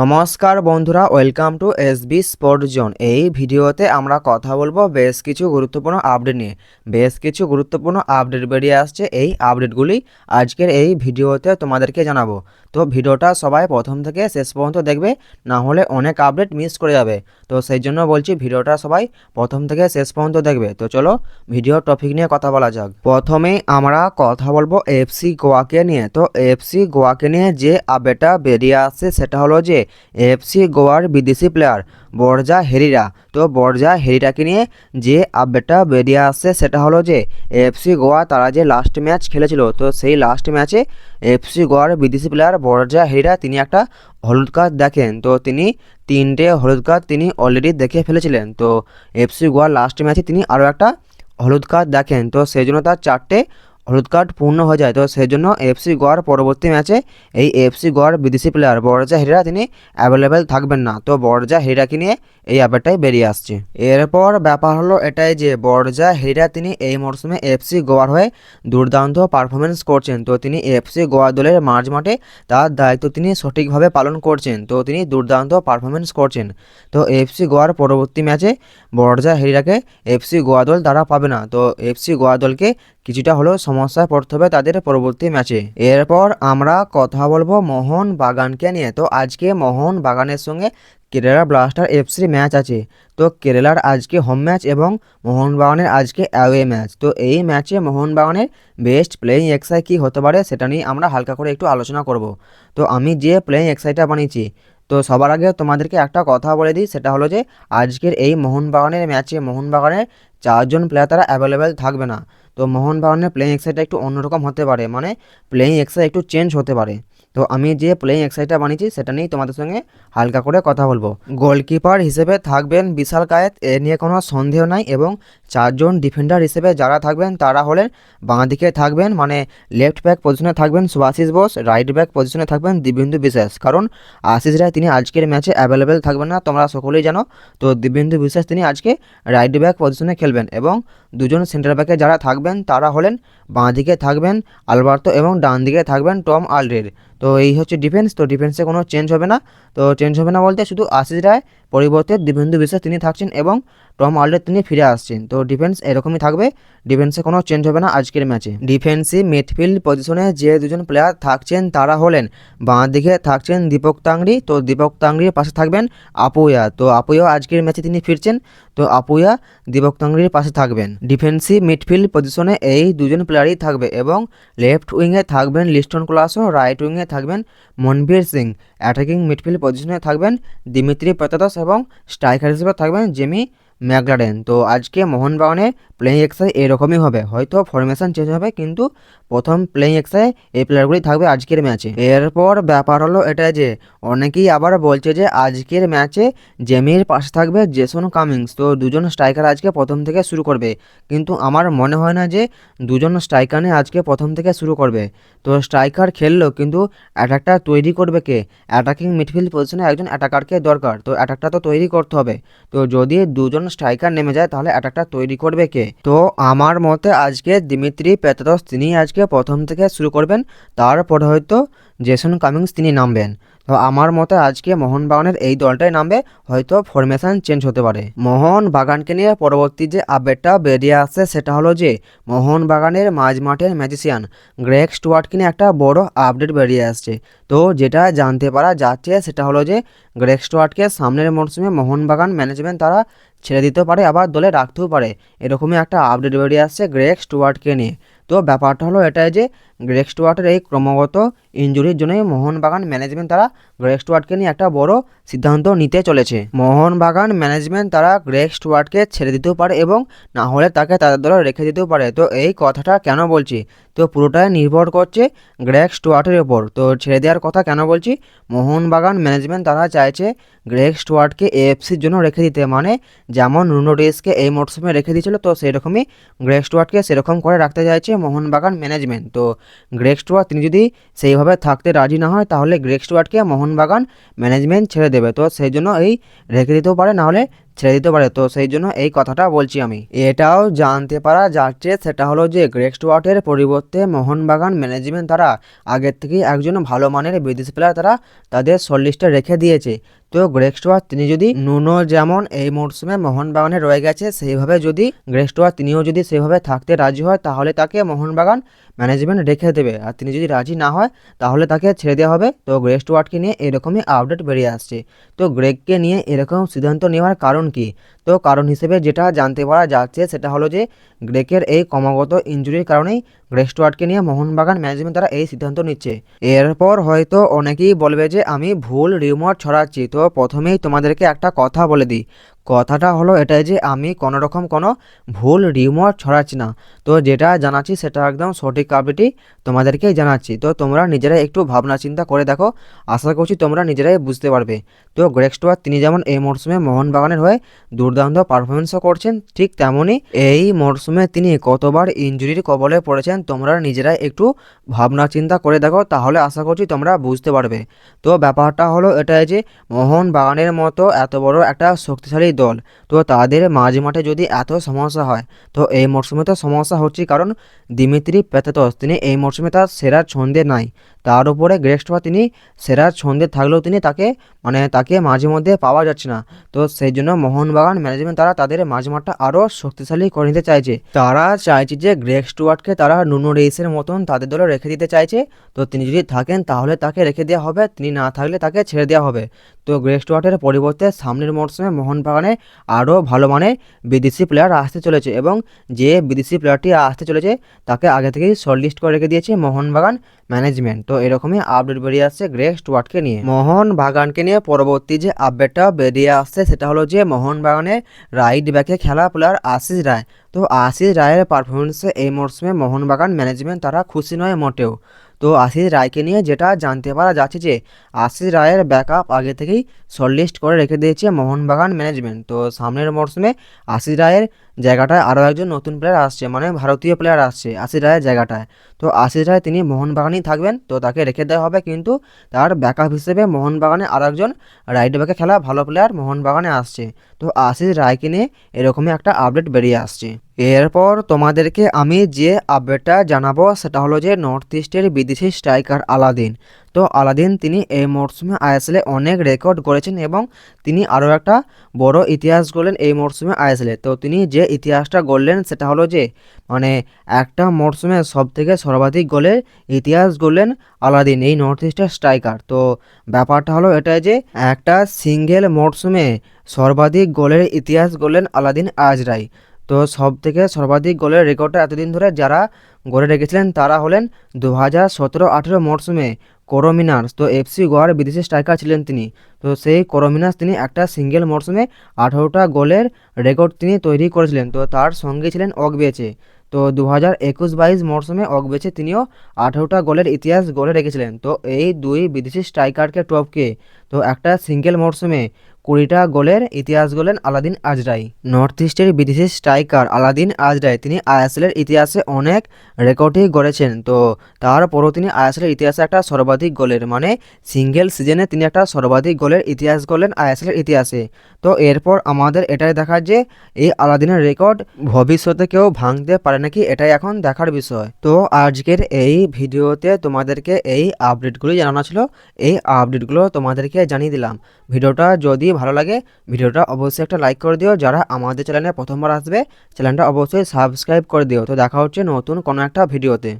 নমস্কার বন্ধুরা, welcome to S B sport zone. এই ভিডিওতে আমরা কথা বলব বেশ কিছু গুরুত্বপূর্ণ আপডেট নিয়ে। বেশ কিছু গুরুত্বপূর্ণ আপডেট বেরিয়ে আসছে, এই আপডেটগুলি আজকের এই ভিডিওতে তোমাদেরকে জানাব। তো ভিডিওটা সবাই প্রথম থেকে শেষ পর্যন্ত দেখবে, না হলে অনেক আপডেট মিস করে যাবে। তো সেই জন্য বলছি ভিডিওটা সবাই প্রথম থেকে শেষ পর্যন্ত দেখবে। তো চলো ভিডিও টপিক নিয়ে কথা বলা যাক। প্রথমে আমরা কথা বলব এফসি গোয়াকে নিয়ে। তো এফসি গোয়াকে নিয়ে যে আপডেটটা বেরিয়ে আসছে, সেটা হলো যে এফসি গোয়ার বিদেশি প্লেয়ার বরজা হেরিরা। তো বরজা হেরিটাকে নিয়ে যে আপডেটটা বেরিয়ে আসছে সেটা হলো যে এফসি গোয়া তারা যে লাস্ট ম্যাচ খেলেছিল, তো সেই লাস্ট ম্যাচে এফসি গোয়ার বিদেশি প্লেয়ার বরজা হেরিরা তিনি একটা হলুদ কার্ড দেখেন। তো তিনি তিনটে হলুদ কার্ড তিনি অলরেডি দেখে ফেলেছিলেন। তো এফসি গোয়ার লাস্ট ম্যাচে তিনি আরও একটা হলুদ কার্ড দেখেন। তো সেই জন্য তার চারটে হলুদ কার্ড পূর্ণ হয়ে যায়। তো সেই জন্য এফসি গোয়ার পরবর্তী ম্যাচে এই এফসি গোয়ার বিদেশি প্লেয়ার বড়জা হিরা তিনি অ্যাভেলেবেল থাকবেন না। তো বড়জা হিরাকে নিয়ে এই ব্যাপারটাই বেরিয়ে আসছে। এরপর ব্যাপার হলো এটাই যে বড়জা হিরা তিনি এই মরশুমে এফসি গোয়ার হয়ে দুর্দান্ত পারফরমেন্স করছেন। তো তিনি এফসি গোয়া দলের মাঝ মাঠে তার দায়িত্ব তিনি সঠিকভাবে পালন করছেন। তো তিনি দুর্দান্ত পারফরমেন্স করছেন। তো এফসি গোয়ার পরবর্তী ম্যাচে বড়জা হেরিরাকে এফসি গোয়া দল তারা পাবে না। তো এফসি গোয়া দলকে কিছুটা হলেও সমস্যায় পড়তে হবে তাদের পরবর্তী ম্যাচে। এরপর আমরা কথা বলব মোহন বাগানকে নিয়ে। তো আজকে মোহন বাগানের সঙ্গে কেরালা ব্লাস্টার এফসির ম্যাচ আছে। তো কেরালার আজকে হোম ম্যাচ এবং মোহনবাগানের আজকে অ্যাওয়ে ম্যাচ। তো এই ম্যাচে মোহনবাগানের বেস্ট প্লেয়িং এক্সাই কী হতে পারে সেটা নিয়ে আমরা হালকা করে একটু আলোচনা করব। তো আমি যে প্লেয়িং এক্সাইটা বানিয়েছি, তো সবার আগে তোমাদেরকে একটা কথা বলে দিই, সেটা হলো যে আজকের এই মোহনবাগানের ম্যাচে মোহনবাগানের চারজন প্লেয়ার তারা অ্যাভেলেবেল থাকবে না। তো মোহনবাগানের প্লেয়িং এক্সাইটটা একটু অন্যরকম হতে পারে মানে প্লেয়িং এক্সাইট একটু চেঞ্জ হতে পারে। তো আমি যে প্লেয়িং এক্সাইটটা বানিয়েছি, সেটা নিয়েই তোমাদের সঙ্গে হালকা করে কথা বলব। গোলকিপার হিসেবে থাকবেন বিশাল কায়েত, এ নিয়ে কোনো সন্দেহ নাই এবং চারজন ডিফেন্ডার হিসেবে যারা থাকবেন, তারা হলেন বাঁ দিকে থাকবেন মানে লেফট ব্যাক পজিশনে থাকবেন সুভাশিস বোস রাইট ব্যাক পজিশনে থাকবেন দিব্যেন্দু বিশ্বাস। কারণ আশিস রায় তিনি আজকের ম্যাচে অ্যাভেলেবেল থাকবেন না, তোমরা সকলেই জানো। তো দিব্যেন্দু বিশ্বাস তিনি আজকে রাইট ব্যাক পজিশনে খেলবেন এবং দুজন সেন্টার ব্যাকে যারা থাকবেন, তারা হলেন বাঁ দিকে থাকবেন আলবার্তো এবং ডান দিকে থাকবেন টম আলরেড তো এই হচ্ছে ডিফেন্স তো ডিফেন্সে কোনো চেঞ্জ হবে না। তো চেঞ্জ হবে না বলতে শুধু আশিস রায়, পরিবর্তে দিবেন্দু বিশ্বাস তিনি থাকছেন এবং টম আলরেড তিনি ফিরে আসছেন। তো ডিফেন্স এরকমই থাকবে। ডিফেন্সে কোনো চেঞ্জ হবে না আজকের ম্যাচে ডিফেন্সিভ মিডফিল্ড পজিশনে যে দুজন প্লেয়ার থাকছেন তারা হলেন বাঁ দিকে থাকছেন দীপক তাংরি তো দীপক তাংরির পাশে থাকবেন আপুয়া। তো আপুয়া আজকের ম্যাচে তিনি ফিরছেন। তো আপুয়া দীপক তাংরির পাশে থাকবেন। ডিফেন্সিভ মিডফিল্ড পজিশনে এই দুজন প্লেয়ারই থাকবে এবং লেফট উইংয়ে থাকবেন লিস্টন ক্লাসও রাইট উইংয়ে থাকবেন মনবীর সিং। অ্যাটাকিং মিডফিল্ড পজিশনে থাকবেন দিমিত্রি পেতাদস এবং স্ট্রাইকার হিসেবে থাকবেন জেমি ম্যাকলারেন। তো আজকে মোহনবাগানে প্লেয়িং এক্সারসাইজ এরকমই হবে। হয়তো ফরমেশান চেঞ্জ হবে কিন্তু প্রথম প্লেয়িং এক্সাই এই প্লেয়ারগুলি থাকবে আজকের ম্যাচে এরপর ব্যাপার হলো এটা যে, অনেকেই আবার বলছে যে, আজকের ম্যাচে জেমির পাশে থাকবে জেসন কামিংস। তো দুজন স্ট্রাইকার আজকে প্রথম থেকে শুরু করবে। কিন্তু আমার মনে হয় না যে, দুজন স্ট্রাইকার আজকে প্রথম থেকে শুরু করবে। তো স্ট্রাইকার খেললো, কিন্তু অ্যাটাকটা তৈরি করবে কে? অ্যাটাকিং মিডফিল্ড পজিশনে একজন অ্যাটাকারকে দরকার। তো অ্যাটাকটা তো তৈরি করতে হবে। তো যদি দুজন স্ট্রাইকার নেমে যায়, তাহলে অ্যাটাকটা তৈরি করবে কে? তো আমার মতে আজকে দিমিত্রি পেতরস, তিনি আজকে প্রথম থেকে শুরু করবেন, তারপরে হয়তো জেসন কামিংস তিনি নামবেন। তো আমার মতে আজকে মোহনবাগানের এই দলটাই নামবে, হয়তো ফরমেশন চেঞ্জ হতে পারে। মোহন বাগানকে নিয়ে পরবর্তী যে আপডেটটা বেরিয়ে আসছে, সেটা হলো যে মোহন বাগানের মাঝ মাঠের ম্যাজিশিয়ান গ্রেক স্টুয়ার্টকে নিয়ে একটা বড় আপডেট বেরিয়ে আসছে। তো যেটা জানতে পারা যাচ্ছে, সেটা হলো যে গ্রেক স্টুয়ার্টকে সামনের মরশুমে মোহনবাগান ম্যানেজমেন্ট তারা ছেড়ে দিতে পারে, আবার দলে রাখতেও পারে। এরকমই একটা আপডেট বেরিয়ে আসছে গ্রেক স্টুয়ার্টকে নিয়ে। তো ব্যাপারটা হলো এটাই যে গ্রেক্সট ওয়াটার এই ক্রমাগত ইঞ্জুরির জন্যই মোহনবাগান ম্যানেজমেন্ট তারা গ্রেক স্টুয়ার্টকে নিয়ে একটা বড় সিদ্ধান্ত নিতে চলেছে। মোহনবাগান ম্যানেজমেন্ট তারা গ্রেক স্টুয়ার্টকে ছেড়ে দিতেও পারে এবং না হলে তাকে তাদের দলে রেখে দিতেও পারে। তো এই কথাটা কেন বলছি? তো পুরোটাই নির্ভর করছে গ্রেক স্টুয়ার্টের ওপর। তো ছেড়ে দেওয়ার কথা কেন বলছি? মোহনবাগান ম্যানেজমেন্ট তারা চাইছে গ্রেক স্টুয়ার্টকে এএফসির জন্য রেখে দিতে। মানে যেমন রুনো ডেসকে এই মরশুমে রেখে দিয়েছিল, তো সেরকমই গ্রেক স্টুয়ার্টকে সেরকম করে রাখতে চাইছে মোহনবাগান ম্যানেজমেন্ট। তো গ্রেক স্টুয়ার্ট, তিনি যদি সেইভাবে থাকতে রাজি না হয়, তাহলে গ্রেক স্টুয়ার্টকে মোহনবাগান ম্যানেজমেন্ট ছেড়ে দেবে। তো সেই জন্য এই রেখে দিতেও পারে নাহলে ছেড়ে দিতে পারে। তো সেই জন্য এই কথাটা বলছি আমি। এটাও জানতে পারা যাচ্ছে, সেটা হলো যে গ্রেক স্টুয়ার্টের পরিবর্তে মোহনবাগান ম্যানেজমেন্ট তারা আগের থেকেই একজন ভালো মানের বিদেশ প্লেয়ার তারা তাদের শর্টলিস্টে রেখে দিয়েছে। তো গ্রেক স্টুয়ার্ট তিনি যদি নুনো যেমন এই মরশুমে মোহনবাগানে রয়ে গেছে, সেইভাবে যদি গ্রেক স্টুয়ার্ট তিনিও যদি সেভাবে থাকতে রাজি হয়, তাহলে তাকে মোহনবাগান ম্যানেজমেন্ট রেখে দেবে। আর তিনি যদি রাজি না হয়, তাহলে তাকে ছেড়ে দেওয়া হবে। তো গ্রেক স্টুয়ার্টকে নিয়ে এরকমই আপডেট বেরিয়ে আসছে। তো গ্রেককে নিয়ে এরকম সিদ্ধান্ত নেওয়ার কারণ কি? তো কারণ হিসেবে যেটা জানতে পারা যাচ্ছে সেটা হলো যে গ্রেকের এই ক্রমাগত ইঞ্জুরির কারণেই গ্রেস্টওয়ার্ডকে নিয়ে মোহনবাগান ম্যানেজমেন্ট তারা এই সিদ্ধান্ত নিচ্ছে। এরপর হয়তো অনেকেই বলবে যে, আমি ভুল রিউমার ছড়াচ্ছি, তো প্রথমেই তোমাদেরকে একটা কথা বলে দিই। কথাটা হলো এটাই যে আমি কোনো রকম কোনো ভুল, রিউমার ছড়াচ্ছি না। তো যেটা জানাচ্ছি সেটা একদম সঠিক আপডেটই তোমাদেরকেই জানাচ্ছি। তো তোমরা নিজেরাই একটু ভাবনা চিন্তা করে দেখো। আশা করছি তোমরা নিজেরাই বুঝতে পারবে। তো গ্রেক্সটোয়ার তিনি যেমন এই মরশুমে মোহনবাগানের হয়ে দুর্দান্ত পারফরমেন্সও করছেন, ঠিক তেমনই এই মরশুমে তিনি কতবার ইঞ্জুরির কবলে পড়েছেন তোমরা নিজেরাই একটু ভাবনা চিন্তা করে দেখো, তাহলে আশা করছি তোমরা বুঝতে পারবে। তো ব্যাপারটা হলো এটাই যে মোহনবাগানের মতো এত বড় একটা শক্তিশালী দল। তো তাদের মাঝ মাঠে যদি এত সমস্যা হয়, তো এই মরশুমে তো সমস্যা হচ্ছে কারণ দিমিত্রি পেতেতস তিনি এই মরশুমে তার সেরা ছন্দে নাই। তার উপরে গ্রেক্সটা তিনি সেরা ছন্দে থাকলেও তিনি তাকে মানে তাকে মাঝে মধ্যে পাওয়া যাচ্ছে না। তো সেই জন্য মোহনবাগান ম্যানেজমেন্ট তারা তাদের মাঝ মাঠটা আরও শক্তিশালী করে নিতে চাইছে। তারা চাইছে যে গ্রেক স্টুয়ার্টকে তারা নুনো রেইসের মতন তাদের দলে রেখে দিতে চাইছে। তো তিনি যদি থাকেন, তাহলে তাকে রেখে দেওয়া হবে। তিনি না থাকলে তাকে ছেড়ে দেওয়া হবে। তো গ্রেক স্টুয়ার্টের পরিবর্তে সামনের মরশুমে মোহনবাগানে আরও ভালো মানের বিদেশি প্লেয়ার আসতে চলেছে এবং যে বিদেশি প্লেয়ারটি আসতে চলেছে তাকে আগে থেকেই শর্টলিস্ট করে রেখে দিয়েছে মোহনবাগান ম্যানেজমেন্ট তো এরকমই আপডেট বেরিয়ে আসছে গ্রেক স্টুয়ার্টকে নিয়ে। মোহন বাগানকে নিয়ে পরবর্তী যে আপডেটটা বেরিয়ে আসছে সেটা হলো যে মোহন বাগানের রাইট ব্যাকে খেলা প্লেয়ার আশিস রায়। তো আশিস রায়ের পারফরমেন্সে এই মরশুমে মোহনবাগান ম্যানেজমেন্ট তারা খুশি নয় মোটেও। তো আশিস রায়কে নিয়ে যেটা জানতে পারা যাচ্ছে যে, আশিস রায়ের ব্যাকআপ আগে থেকেই শর্টলিস্ট করে রেখে দিয়েছে মোহনবাগান ম্যানেজমেন্ট তো সামনের মরশুমে আশিস রায়ের জায়গাটায় আরও একজন নতুন প্লেয়ার আসছে মানে ভারতীয় প্লেয়ার আসছে আশিস রায়ের জায়গাটায়। তো আশিস রায় তিনি মোহনবাগানেই থাকবেন, তো তাকে রেখে দেওয়া হবে কিন্তু তার ব্যাকআপ হিসেবে মোহনবাগানে আরও একজন রাইট ব্যাকে খেলা ভালো প্লেয়ার মোহনবাগানে আসছে। তো আশিস রায়কে নিয়ে এরকমই একটা আপডেট বেরিয়ে আসছে। এরপর তোমাদেরকে আমি যে আপডেটটা জানাব সেটা হলো যে নর্থ ইস্টের বিদেশি স্ট্রাইকার আলাদিন। তো আলাদিন তিনি এই মরশুমে আইএসএলে অনেক রেকর্ড করেছেন এবং তিনি আরও একটা বড় ইতিহাস গড়লেন এই মরশুমে আইএসএলে। তো তিনি যে ইতিহাসটা গড়লেন সেটা হলো যে মানে একটা মরশুমে সব থেকে সর্বাধিক গোলের ইতিহাস গড়লেন আলাদিন, এই নর্থ ইস্টের স্ট্রাইকার তো ব্যাপারটা হলো এটাই যে, একটা সিঙ্গেল মরশুমে সর্বাধিক গোলের ইতিহাস গড়লেন আলাদিন আজরাই। তো সব থেকে সর্বাধিক গোলের রেকর্ডটা এতদিন ধরে যারা গড়ে রেখেছিলেন তারা হলেন দু হাজার সতেরো আঠেরো মরশুমে করোমিনার্স তো এফসি গোয়ার বিদেশি স্ট্রাইকার ছিলেন তিনি। তো সেই করমিনার্স তিনি একটা সিঙ্গেল মরশুমে আঠারোটা গোলের রেকর্ড তিনি তৈরি করেছিলেন। তো তার সঙ্গে ছিলেন অগবেচে তো দু হাজার একুশ বাইশ মরশুমে অগবেচে তিনিও আঠারোটা গোলের ইতিহাস গড়ে রেখেছিলেন। তো এই দুই বিদেশি স্ট্রাইকারকে টপকে, তো একটা সিঙ্গেল মরশুমে কুড়িটা গোলের ইতিহাস গোলেন আলাদিন আজরাই। নর্থ ইস্টের বিদেশি স্ট্রাইকার আলাদিন আজরাই, তিনি আইএসএলের ইতিহাসে অনেক রেকর্ডই গড়েছেন। তো তারপরও তিনি আইএসএলের ইতিহাসে একটা সর্বাধিক গোলের মানে সিঙ্গেল সিজনে তিনি একটা সর্বাধিক গোলের ইতিহাস গড়লেন আইএসএলের ইতিহাসে। তো এরপর আমাদের এটাই দেখার যে এই আলাদিনের রেকর্ড ভবিষ্যতে কেউ ভাঙতে পারে নাকি এটাই এখন দেখার বিষয়। তো আজকের এই ভিডিওতে তোমাদেরকে এই আপডেটগুলি জানানো ছিল, এই আপডেটগুলো তোমাদেরকে জানিয়ে দিলাম। ভিডিওটা যদি ভালো লাগে, ভিডিওটা অবশ্যই একটা লাইক করে দিও। যারা আমাদের চ্যানেলে প্রথমবার আসবে, চ্যানেলটা অবশ্যই সাবস্ক্রাইব করে দিও। তো দেখা হচ্ছে নতুন কোনো একটা ভিডিওতে।